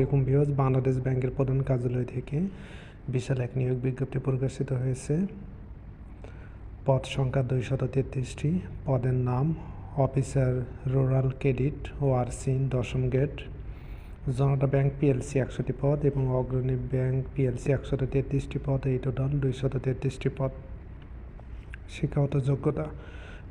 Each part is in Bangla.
এরকম বিহজ বাংলাদেশ ব্যাংকের প্রধান কার্যালয় থেকে বিশাল এক নিয়োগ বিজ্ঞপ্তি প্রকাশিত হয়েছে। পদ সংখ্যা দুইশত তেত্রিশটি। পদের নাম অফিসার রুরাল ক্রেডিট ও আরসিন দশম গেট জনতা ব্যাংক পিএলসি একশোটি পদ এবং অগ্রণী ব্যাংক পিএলসি একশত তেত্রিশটি পদ। এই টোটাল দুইশত তেত্রিশটি পদ। শিক্ষাগত যোগ্যতা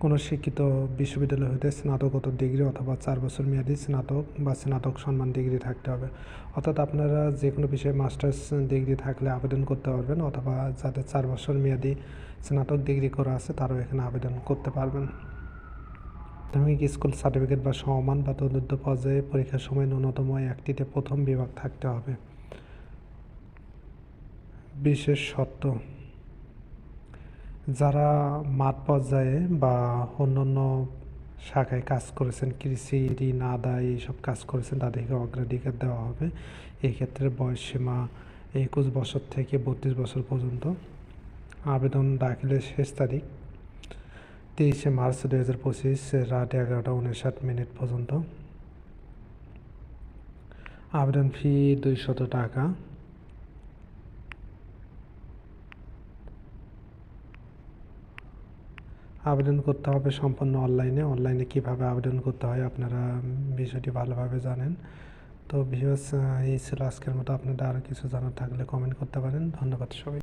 কোনো শিক্ষিত বিশ্ববিদ্যালয় হতে স্নাতকোত্তর ডিগ্রি অথবা চার বছর মেয়াদী স্নাতক বা স্নাতক সম্মান ডিগ্রি থাকতে হবে। অর্থাৎ আপনারা যে কোনো বিষয়ে মাস্টার্স ডিগ্রি থাকলে আবেদন করতে পারবেন অথবা যাদের চার বছর মেয়াদী স্নাতক ডিগ্রি করা আছে তারাও এখানে আবেদন করতে পারবেন। প্রাথমিক স্কুল সার্টিফিকেট বা সমমান বা তদুর্ধ পর্যায়ে পরীক্ষার সময় ন্যূনতম একটিতে প্রথম বিভাগ থাকতে হবে। বিশেষ শর্ত যারা মাঠ পর্যায়ে বা অন্যান্য শাখায় কাজ করেছেন, কৃষি, ঋণ, আদায় এইসব কাজ করেছেন, তাদেরকে অগ্রাধিকার দেওয়া হবে। এক্ষেত্রে বয়সসীমা একুশ বছর থেকে বত্রিশ বছর পর্যন্ত। আবেদন দাখিলের শেষ তারিখ তেইশে মার্চ দু হাজার পঁচিশ, রাত এগারোটা উনষাট মিনিট পর্যন্ত। আবেদন ফি দুইশত টাকা। আবেদন করতে হবে সম্পূর্ণ অনলাইনে। অনলাইনে কীভাবে আবেদন করতে হয় আপনারা বিষয়টি ভালোভাবে জানেন। তো ভিউয়ার্স এই ছিল আজকের মতো। আপনাদের আরও কিছু জানার থাকলে কমেন্ট করতে পারেন। ধন্যবাদ সবাই